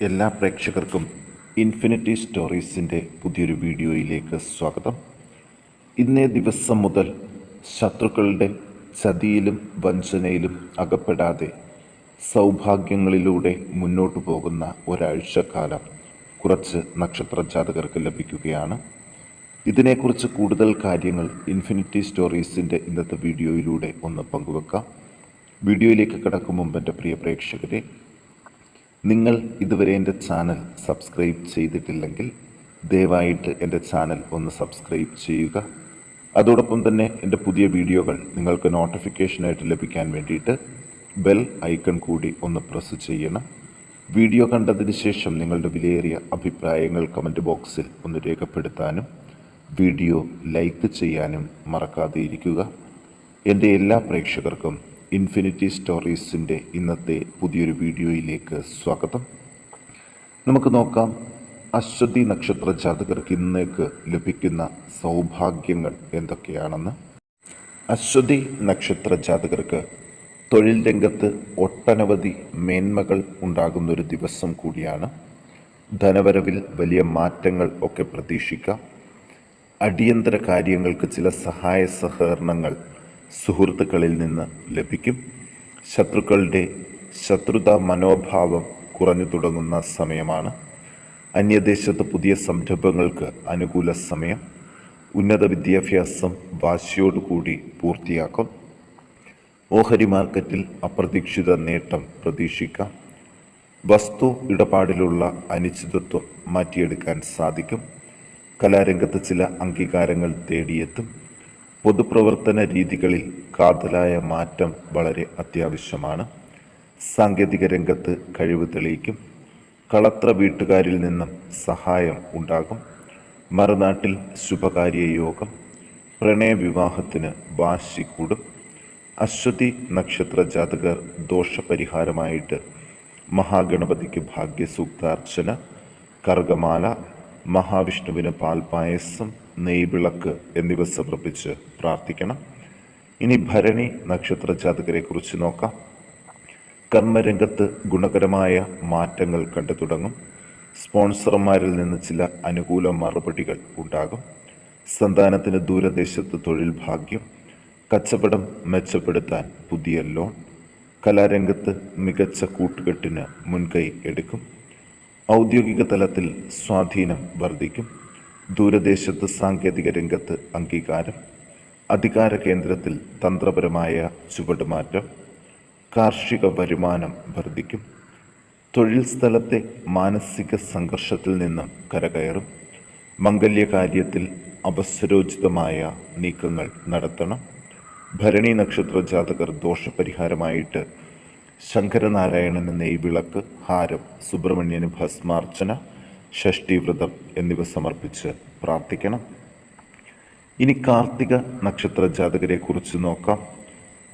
എല്ലാ പ്രേക്ഷകർക്കും ഇൻഫിനിറ്റി സ്റ്റോറീസിന്റെ പുതിയൊരു വീഡിയോയിലേക്ക് സ്വാഗതം. ഇന്നേ ദിവസം മുതൽ ശത്രുക്കളുടെ ചതിയിലും വഞ്ചനയിലും അകപ്പെടാതെ സൗഭാഗ്യങ്ങളിലൂടെ മുന്നോട്ടു പോകുന്ന ഒരാഴ്ചക്കാലം കുറച്ച് നക്ഷത്ര ജാതകർക്ക് ലഭിക്കുകയാണ്. ഇതിനെക്കുറിച്ച് കൂടുതൽ കാര്യങ്ങൾ ഇൻഫിനിറ്റി സ്റ്റോറീസിന്റെ ഇന്നത്തെ വീഡിയോയിലൂടെ ഒന്ന് പങ്കുവെക്കാം. വീഡിയോയിലേക്ക് കടക്കും മുമ്പ് എന്റെ പ്രിയ പ്രേക്ഷകരെ നിങ്ങൾ ഇതുവരെ എന്റെ ചാനൽ സബ്സ്ക്രൈബ് ചെയ്തിട്ടില്ലെങ്കിൽ ദയവായിട്ട് എന്റെ ചാനൽ ഒന്ന് സബ്സ്ക്രൈബ് ചെയ്യുക. അതോടൊപ്പം തന്നെ എന്റെ പുതിയ വീഡിയോകൾ നിങ്ങൾക്ക് നോട്ടിഫിക്കേഷനായിട്ട് ലഭിക്കാൻ വേണ്ടിയിട്ട് ബെൽ ഐക്കൺ കൂടി ഒന്ന് പ്രസ് ചെയ്യണം. വീഡിയോ കണ്ടതിന് ശേഷം നിങ്ങളുടെ വിലയേറിയ അഭിപ്രായങ്ങൾ കമന്റ് ബോക്സിൽ ഒന്ന് രേഖപ്പെടുത്താനും വീഡിയോ ലൈക്ക് ചെയ്യാനും മറക്കാതെ ഇരിക്കുക. എന്റെ എല്ലാ പ്രേക്ഷകർക്കും ഇൻഫിനിറ്റി സ്റ്റോറീസിന്റെ ഇന്നത്തെ പുതിയൊരു വീഡിയോയിലേക്ക് സ്വാഗതം. നമുക്ക് നോക്കാം അശ്വതി നക്ഷത്ര ജാതകർക്ക് ഇന്നേക്ക് ലഭിക്കുന്ന സൗഭാഗ്യങ്ങൾ എന്തൊക്കെയാണെന്ന്. അശ്വതി നക്ഷത്ര ജാതകർക്ക് തൊഴിൽ രംഗത്ത് ഒട്ടനവധി മേന്മകൾ ഉണ്ടാകുന്നൊരു ദിവസം കൂടിയാണ്. ധനവരവിൽ വലിയ മാറ്റങ്ങൾ ഒക്കെ പ്രതീക്ഷിക്കാം. അടിയന്തര കാര്യങ്ങൾക്ക് ചില സഹായ സഹകരണങ്ങൾ സുഹൃത്തുക്കളിൽ നിന്ന് ലഭിക്കും. ശത്രുക്കളുടെ ശത്രുതാ മനോഭാവം കുറഞ്ഞു തുടങ്ങുന്ന സമയമാണ്. അന്യദേശത്ത് പുതിയ സംരംഭങ്ങൾക്ക് അനുകൂല സമയം. ഉന്നത വിദ്യാഭ്യാസം വാശിയോടുകൂടി പൂർത്തിയാക്കും. ഓഹരി മാർക്കറ്റിൽ അപ്രതീക്ഷിത നേട്ടം പ്രതീക്ഷിക്കാം. വസ്തു ഇടപാടിലുള്ള അനിശ്ചിതത്വം മാറ്റിയെടുക്കാൻ സാധിക്കും. കലാരംഗത്ത് ചില അംഗീകാരങ്ങൾ തേടിയെത്തും. പൊതുപ്രവർത്തന രീതികളിൽ കാതലായ മാറ്റം വളരെ അത്യാവശ്യമാണ്. സാങ്കേതിക രംഗത്ത് കഴിവ് തെളിയിക്കും. കളത്ര വീട്ടുകാരിൽ നിന്നും സഹായം ഉണ്ടാകും. മറുനാട്ടിൽ ശുഭകാര്യ യോഗം. പ്രണയവിവാഹത്തിന് വാശി കൂടും. അശ്വതി നക്ഷത്ര ജാതകർ ദോഷപരിഹാരമായിട്ട് മഹാഗണപതിക്ക് ഭാഗ്യസൂക്താർച്ചന കർഗമാല മഹാവിഷ്ണുവിന് പാൽപായസം നെയ്വിളക്ക് എന്നിവ സമർപ്പിച്ച് പ്രാർത്ഥിക്കണം. ഇനി ഭരണി നക്ഷത്ര ജാതകരെ കുറിച്ച് നോക്കാം. കർമ്മരംഗത്ത് ഗുണകരമായ മാറ്റങ്ങൾ കണ്ടു തുടങ്ങും. സ്പോൺസർമാരിൽ നിന്ന് ചില അനുകൂല മറുപടികൾ ഉണ്ടാകും. സന്താനത്തിന് ദൂരദേശത്ത് തൊഴിൽ ഭാഗ്യം കച്ചവടം മെച്ചപ്പെടുത്താൻ പുതിയ ലോൺ കലാരംഗത്ത് മികച്ച കൂട്ടുകെട്ടിന് മുൻകൈ എടുക്കും. ഔദ്യോഗിക തലത്തിൽ സ്വാധീനം വർദ്ധിക്കും. ദൂരദേശത്ത് സാങ്കേതിക രംഗത്ത് അംഗീകാരം. അധികാര കേന്ദ്രത്തിൽ തന്ത്രപരമായ ചുവടുമാറ്റം. കാർഷിക വരുമാനം വർദ്ധിക്കും. തൊഴിൽ സ്ഥലത്തെ മാനസിക സംഘർഷത്തിൽ നിന്നും കരകയറും. മംഗല്യകാര്യത്തിൽ അവസരോചിതമായ നീക്കങ്ങൾ നടത്തണം. ഭരണി നക്ഷത്ര ജാതകർ ദോഷപരിഹാരമായിട്ട് ശങ്കരനാരായണന് നെയ്വിളക്ക് ഹാരം സുബ്രഹ്മണ്യന് ഭസ്മാർച്ചന ഷഷ്ടിവ്രതം എന്നിവ സമർപ്പിച്ച് പ്രാർത്ഥിക്കണം. ഇനി കാർത്തിക നക്ഷത്ര ജാതകരെ കുറിച്ച് നോക്കാം.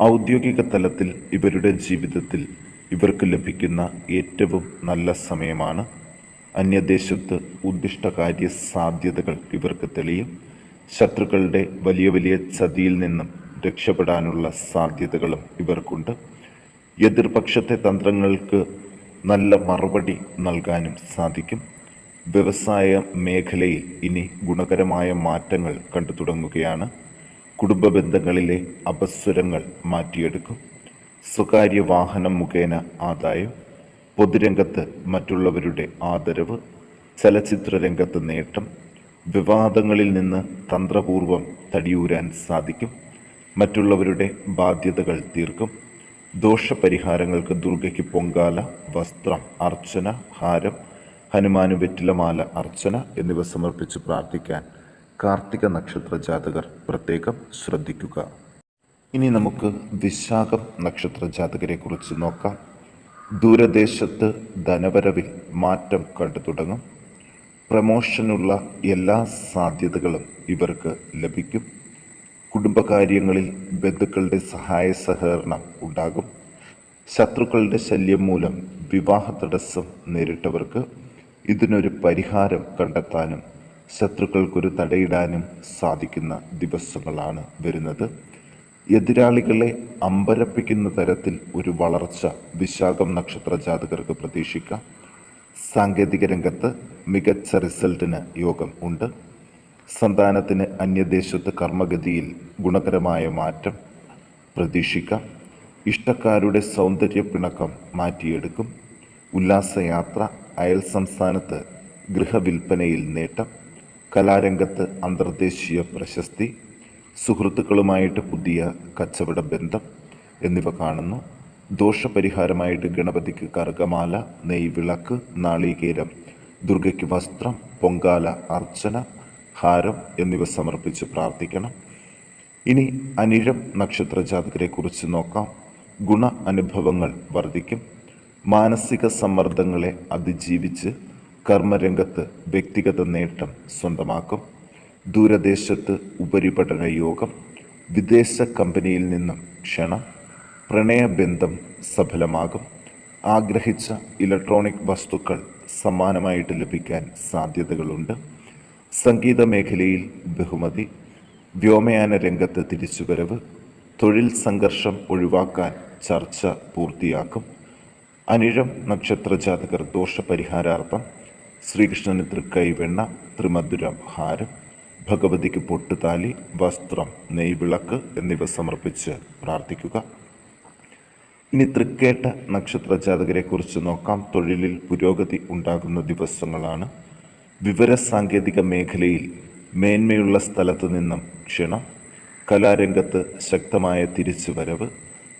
ഔദ്യോഗിക തലത്തിൽ ഇവരുടെ ജീവിതത്തിൽ ഇവർക്ക് ലഭിക്കുന്ന ഏറ്റവും നല്ല സമയമാണ്. അന്യദേശത്ത് ഉദ്ദിഷ്ട കാര്യ സാധ്യതകൾ ഇവർക്ക് തെളിയും. ശത്രുക്കളുടെ വലിയ വലിയ ചതിയിൽ നിന്നും രക്ഷപ്പെടാനുള്ള സാധ്യതകളും ഇവർക്കുണ്ട്. എതിർപക്ഷത്തെ തന്ത്രങ്ങൾക്ക് നല്ല മറുപടി നൽകാനും സാധിക്കും. വ്യവസായ മേഖലയിൽ ഇനി ഗുണകരമായ മാറ്റങ്ങൾ കണ്ടു തുടങ്ങുകയാണ്. കുടുംബ ബന്ധങ്ങളിലെ അപസ്വരങ്ങൾ മാറ്റിയെടുക്കും. സ്വകാര്യ വാഹനം മുഖേന ആദായം. പൊതുരംഗത്ത് മറ്റുള്ളവരുടെ ആദരവ്. ചലച്ചിത്ര രംഗത്ത് നേട്ടം. വിവാദങ്ങളിൽ നിന്ന് തന്ത്രപൂർവം തടിയൂരാൻ സാധിക്കും. മറ്റുള്ളവരുടെ ബാധ്യതകൾ തീർക്കും. ദോഷപരിഹാരങ്ങൾക്ക് ദുർഗയ്ക്ക് പൊങ്കാല വസ്ത്രം അർച്ചന ഹാരം ഹനുമാന് വെറ്റിലമാല അർച്ചന എന്നിവ സമർപ്പിച്ച് പ്രാർത്ഥിക്കാൻ കാർത്തിക നക്ഷത്ര ജാതകർ പ്രത്യേകം ശ്രദ്ധിക്കുക. ഇനി നമുക്ക് വിശാഖം നക്ഷത്ര ജാതകരെക്കുറിച്ച് നോക്കാം. ദൂരദേശത്ത് ധനവരവിൽ മാറ്റം കണ്ടു തുടങ്ങും. പ്രമോഷനുള്ള എല്ലാ സാധ്യതകളും ഇവർക്ക് ലഭിക്കും. കുടുംബകാര്യങ്ങളിൽ ബന്ധുക്കളുടെ സഹായ സഹകരണം ഉണ്ടാകും. ശത്രുക്കളുടെ ശല്യം മൂലം വിവാഹ തടസ്സം നേരിട്ടവർക്ക് ഇതിനൊരു പരിഹാരം കണ്ടെത്താനും ശത്രുക്കൾക്കൊരു തടയിടാനും സാധിക്കുന്ന ദിവസങ്ങളാണ് വരുന്നത്. എതിരാളികളെ അമ്പരപ്പിക്കുന്ന തരത്തിൽ ഒരു വളർച്ച വിശാഖം നക്ഷത്ര ജാതകർക്ക് പ്രതീക്ഷിക്കാം. സാങ്കേതിക രംഗത്ത് മികച്ച റിസൾട്ടിന് യോഗം ഉണ്ട്. സന്താനത്തിന് അന്യദേശത്ത് കർമ്മഗതിയിൽ ഗുണകരമായ മാറ്റം പ്രതീക്ഷിക്കാം. ഇഷ്ടക്കാരുടെ സൗന്ദര്യ പിണക്കം മാറ്റിയെടുക്കും. ഉല്ലാസയാത്ര അയൽ സംസ്ഥാനത്ത് ഗൃഹവിൽപ്പനയിൽ നേട്ടം കലാരംഗത്ത് അന്തർദേശീയ പ്രശസ്തി സുഹൃത്തുക്കളുമായിട്ട് പുതിയ കച്ചവട ബന്ധം എന്നിവ കാണുന്നു. ദോഷപരിഹാരമായിട്ട് ഗണപതിക്ക് കറുകമാല നെയ്വിളക്ക് നാളികേരം ദുർഗയ്ക്ക് വസ്ത്രം പൊങ്കാല അർച്ചന ഹാരം എന്നിവ സമർപ്പിച്ച് പ്രാർത്ഥിക്കണം. ഇനി അനിഴം നക്ഷത്ര ജാതകരെ കുറിച്ച് നോക്കാം. ഗുണ അനുഭവങ്ങൾ വർദ്ധിക്കും. മാനസിക സമ്മർദ്ദങ്ങളെ അതിജീവിച്ച് കർമ്മരംഗത്ത് വ്യക്തിഗത നേട്ടം സ്വന്തമാക്കും. ദൂരദേശത്ത് ഉപരിപഠന യോഗം. വിദേശ കമ്പനിയിൽ നിന്നും ക്ഷണം. പ്രണയബന്ധം സഫലമാകും. ആഗ്രഹിച്ച ഇലക്ട്രോണിക് വസ്തുക്കൾ സമ്മാനമായിട്ട് ലഭിക്കാൻ സാധ്യതകളുണ്ട്. സംഗീത മേഖലയിൽ ബഹുമതി വ്യോമയാന രംഗത്ത് തിരിച്ചുവരവ് തൊഴിൽ സംഘർഷം ഒഴിവാക്കാൻ ചർച്ച പൂർത്തിയാക്കും അനിഴം നക്ഷത്ര ജാതകർ ദോഷപരിഹാരാർത്ഥം ശ്രീകൃഷ്ണന് തൃക്കൈവെണ്ണ ത്രിമധുരം ഹാരം ഭഗവതിക്ക് പൊട്ടുതാലി വസ്ത്രം നെയ്വിളക്ക് എന്നിവ സമർപ്പിച്ച് പ്രാർത്ഥിക്കുക. ഇനി തൃക്കേട്ട നക്ഷത്ര ജാതകരെക്കുറിച്ച് നോക്കാം. തൊഴിലിൽ പുരോഗതി ഉണ്ടാകുന്ന ദിവസങ്ങളാണ്. വിവര സാങ്കേതിക മേഖലയിൽ മേന്മയുള്ള സ്ഥലത്തു നിന്നും ക്ഷണം കലാരംഗത്ത് ശക്തമായ തിരിച്ചുവരവ്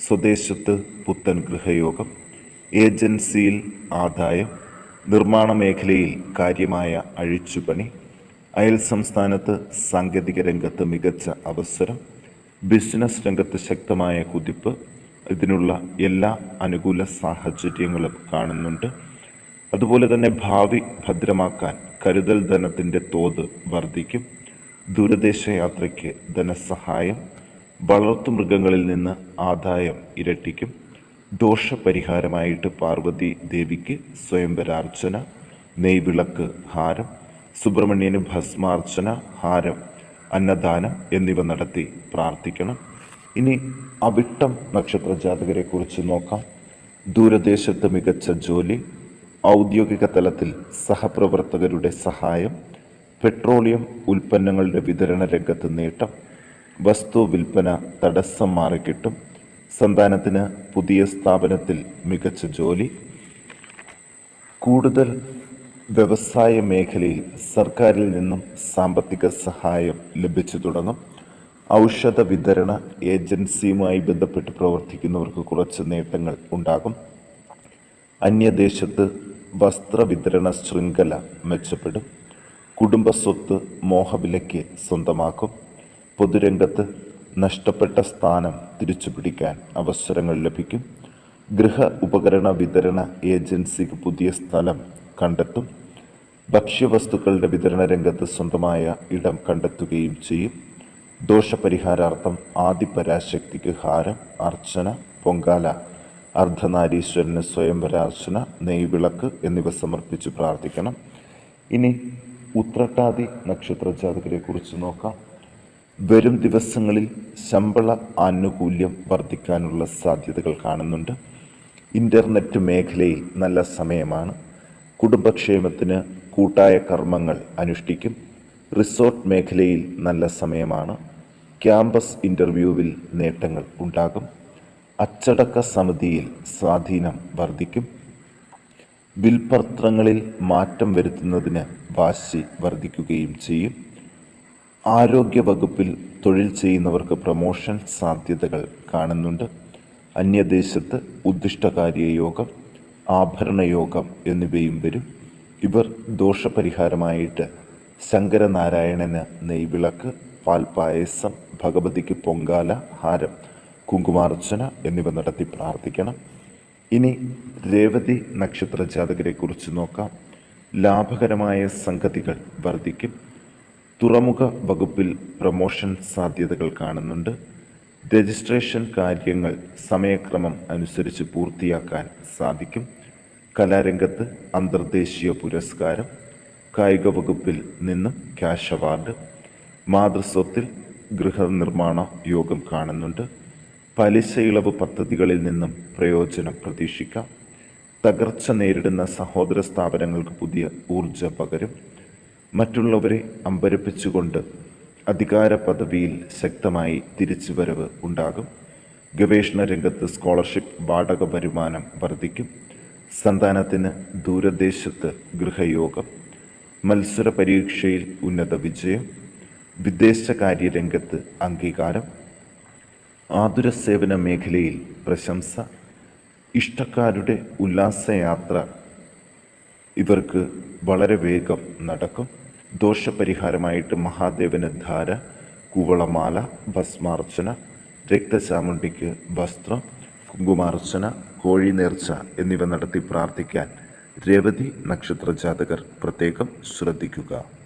സ്വദേശത്ത് പുത്തൻ ഗൃഹയോഗം ഏജൻസിയിൽ ആദായം നിർമ്മാണ മേഖലയിൽ കാര്യമായ അഴിച്ചുപണി അയൽ സംസ്ഥാനത്ത് സാങ്കേതിക രംഗത്ത് മികച്ച അവസരം ബിസിനസ് രംഗത്ത് ശക്തമായ കുതിപ്പ് ഇതിനുള്ള എല്ലാ അനുകൂല സാഹചര്യങ്ങളും കാണുന്നുണ്ട്. അതുപോലെ തന്നെ ഭാവി ഭദ്രമാക്കാൻ കരുതൽ ധനത്തിന്റെ തോത് വർദ്ധിക്കും. ദൂരദേശ യാത്രയ്ക്ക് ധനസഹായം വളർത്തുമൃഗങ്ങളിൽ നിന്ന് ആദായം ഇരട്ടിക്കും. ദോഷപരിഹാരമായിട്ട് പാർവതി ദേവിക്ക് സ്വയംവരാർച്ചന നെയ്വിളക്ക് ഹാരം സുബ്രഹ്മണ്യന് ഭസ്മാർച്ചന ഹാരം അന്നദാനം എന്നിവ നടത്തി പ്രാർത്ഥിക്കണം. ഇനി അവിട്ടം നക്ഷത്ര ജാതകരെക്കുറിച്ച് നോക്കാം. ദൂരദേശത്ത് മികച്ച ജോലി ഔദ്യോഗിക തലത്തിൽ സഹപ്രവർത്തകരുടെ സഹായം പെട്രോളിയം ഉൽപ്പന്നങ്ങളുടെ വിതരണ രംഗത്ത് നേട്ടം വസ്തു വിൽപ്പന തടസ്സം മാറിക്കിട്ടും സന്താനത്തിന് പുതിയ സ്ഥാപനത്തിൽ മികച്ച ജോലി കൂടുതൽ വ്യവസായ മേഖലയിൽ സർക്കാരിൽ നിന്നും സാമ്പത്തിക സഹായം ലഭിച്ചു തുടങ്ങും ഔഷധ വിതരണ ഏജൻസിയുമായി ബന്ധപ്പെട്ട് പ്രവർത്തിക്കുന്നവർക്ക് കുറച്ച് നേട്ടങ്ങൾ ഉണ്ടാകും അന്യദേശത്ത് വസ്ത്രവിതരണ ശൃംഖല മെച്ചപ്പെടും. കുടുംബസ്വത്ത് മോഹവിലയ്ക്ക് സ്വന്തമാക്കും. പൊതുരംഗത്ത് നഷ്ടപ്പെട്ട സ്ഥാനം തിരിച്ചുപിടിക്കാൻ അവസരങ്ങൾ ലഭിക്കും. ഗൃഹ ഉപകരണ വിതരണ ഏജൻസിക്ക് പുതിയ സ്ഥലം കണ്ടെത്തും. ഭക്ഷ്യവസ്തുക്കളുടെ വിതരണ രംഗത്ത് സ്വന്തമായ ഇടം കണ്ടെത്തുകയും ചെയ്യും. ദോഷപരിഹാരാർത്ഥം ആദിപരാശക്തിക്ക് ഹാരം അർച്ചന പൊങ്കാല അർദ്ധനാരീശ്വരന് സ്വയംവരാർച്ചന നെയ്വിളക്ക് എന്നിവ സമർപ്പിച്ച് പ്രാർത്ഥിക്കണം. ഇനി ഉത്രട്ടാതി നക്ഷത്ര ജാതകരെക്കുറിച്ച് നോക്കാം. വരും ദിവസങ്ങളിൽ ശമ്പള ആനുകൂല്യം വർദ്ധിക്കാനുള്ള സാധ്യതകൾ കാണുന്നുണ്ട്. ഇന്റർനെറ്റ് മേഖലയിൽ നല്ല സമയമാണ്. കുടുംബക്ഷേമത്തിന് കൂട്ടായ കർമ്മങ്ങൾ അനുഷ്ഠിക്കും. റിസോർട്ട് മേഖലയിൽ നല്ല സമയമാണ്. ക്യാമ്പസ് ഇന്റർവ്യൂവിൽ നേട്ടങ്ങൾ ഉണ്ടാകും. അച്ചടക്ക സമിതിയിൽ സ്വാധീനം വർദ്ധിക്കും. വിൽപത്രങ്ങളിൽ മാറ്റം വരുത്തുന്നതിന് വാശി വർദ്ധിക്കുകയും ചെയ്യും. ആരോഗ്യ വകുപ്പിൽ തൊഴിൽ ചെയ്യുന്നവർക്ക് പ്രമോഷൻ സാധ്യതകൾ കാണുന്നുണ്ട്. അന്യദേശത്ത് ഉദ്ദിഷ്ടകാര്യ യോഗം ആഭരണ യോഗം എന്നിവയും വരും. ഇവർ ദോഷപരിഹാരമായിട്ട് ശങ്കരനാരായണന് നെയ്വിളക്ക് പാൽപായസം ഭഗവതിക്ക് പൊങ്കാല ഹാരം കുങ്കുമാർച്ചന എന്നിവ നടത്തി പ്രാർത്ഥിക്കണം. ഇനി രേവതി നക്ഷത്ര ജാതകരെ കുറിച്ച് നോക്കാം. ലാഭകരമായ സംഗതികൾ വർദ്ധിക്കും. തുറമുഖ വകുപ്പിൽ പ്രമോഷൻ സാധ്യതകൾ കാണുന്നുണ്ട്. രജിസ്ട്രേഷൻ കാര്യങ്ങൾ സമയക്രമം അനുസരിച്ച് പൂർത്തിയാക്കാൻ സാധിക്കും. കലാരംഗത്ത് അന്തർദേശീയ പുരസ്കാരം കായിക വകുപ്പിൽ നിന്നും ക്യാഷ് അവാർഡ് മാതൃസ്വത്തിൽ ഗൃഹനിർമ്മാണ യോഗം കാണുന്നുണ്ട്. പലിശ ഇളവ് പദ്ധതികളിൽ നിന്നും പ്രയോജനം പ്രതീക്ഷിക്കാം. തകർച്ച നേരിടുന്ന സഹോദര സ്ഥാപനങ്ങൾക്ക് പുതിയ ഊർജ പകരും. മറ്റുള്ളവരെ അമ്പരപ്പിച്ചുകൊണ്ട് അധികാര പദവിയിൽ ശക്തമായി തിരിച്ചുവരവ് ഉണ്ടാകും. ഗവേഷണ രംഗത്ത് സ്കോളർഷിപ്പ് വാടക വരുമാനം വർദ്ധിക്കും. സന്താനത്തിന് ദൂരദേശത്ത് ഗൃഹയോഗം. മത്സര പരീക്ഷയിൽ ഉന്നത വിജയം. വിദേശകാര്യ രംഗത്ത് അംഗീകാരം. ആതുര സേവന മേഖലയിൽ പ്രശംസ ഇഷ്ടക്കാരുടെ ഉല്ലാസയാത്ര. ഇവർക്ക് വളരെ വേഗം നടക്കും. ദോഷപരിഹാരമായിട്ട് മഹാദേവന് ധാര കുവളമാല ഭസ്മാർച്ചന രക്തചാമുണ്ടിക്ക് വസ്ത്രം കുങ്കുമാർച്ചന കോഴി നേർച്ച എന്നിവ നടത്തി പ്രാർത്ഥിക്കാൻ രേവതി നക്ഷത്ര ജാതകർ പ്രത്യേകം ശ്രദ്ധിക്കുക.